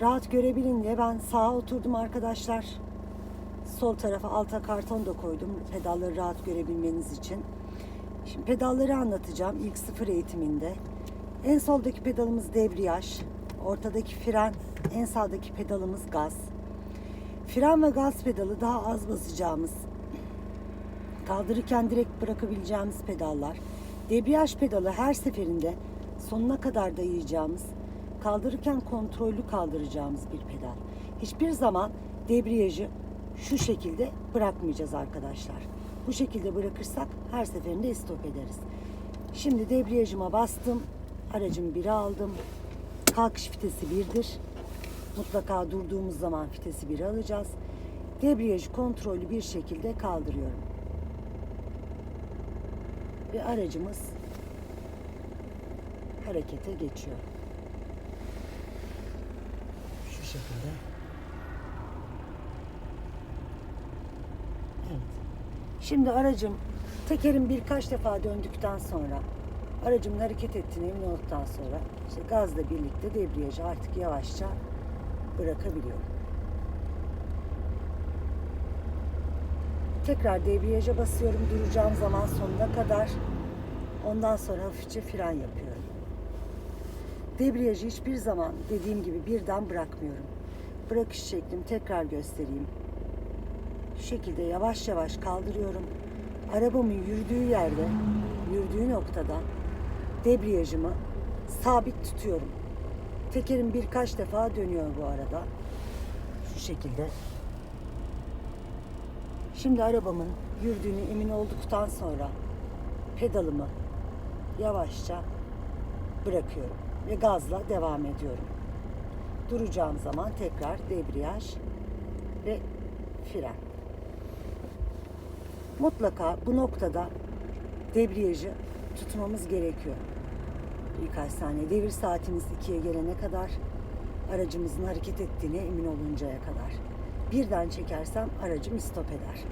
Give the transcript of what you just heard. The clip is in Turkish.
rahat görebilin diye ben sağa oturdum arkadaşlar. Sol tarafa alta karton da koydum pedalları rahat görebilmeniz için. Şimdi pedalları anlatacağım ilk sıfır eğitiminde. En soldaki pedalımız debriyaj, ortadaki fren, en sağdaki pedalımız gaz. Fren ve gaz pedalı daha az basacağımız, kaldırırken direkt bırakabileceğimiz pedallar. Debriyaj pedalı her seferinde sonuna kadar dayayacağımız, kaldırırken kontrollü kaldıracağımız bir pedal. Hiçbir zaman debriyajı şu şekilde bırakmayacağız arkadaşlar. Bu şekilde bırakırsak her seferinde stop ederiz. Şimdi debriyajıma bastım. Aracımı biri aldım. Kalkış vitesi birdir. Mutlaka durduğumuz zaman vitesi biri alacağız. Debriyajı kontrollü bir şekilde kaldırıyorum. Ve aracımız harekete geçiyor. Şekilde. Evet. Şimdi aracım tekerim birkaç defa döndükten sonra aracımın hareket ettiğine emin olduktan sonra işte gazla birlikte debriyajı artık yavaşça bırakabiliyorum. Tekrar debriyaja basıyorum duracağım zaman sonuna kadar. Ondan sonra hafifçe fren yapıyorum. Debriyajı hiçbir zaman dediğim gibi birden bırakmıyorum. Bırakış şeklim tekrar göstereyim. Şu şekilde yavaş yavaş kaldırıyorum. Arabamın yürüdüğü yerde, yürüdüğü noktada debriyajımı sabit tutuyorum. Tekerim birkaç defa dönüyor bu arada. Şu şekilde. Şimdi arabamın yürüdüğünü emin olduktan sonra pedalımı yavaşça bırakıyorum ve gazla devam ediyorum. Duracağım zaman tekrar debriyaj ve fren. Mutlaka bu noktada debriyajı tutmamız gerekiyor. Birkaç saniye. Devir saatimiz ikiye gelene kadar aracımızın hareket ettiğine emin oluncaya kadar. Birden çekersem aracım istop eder.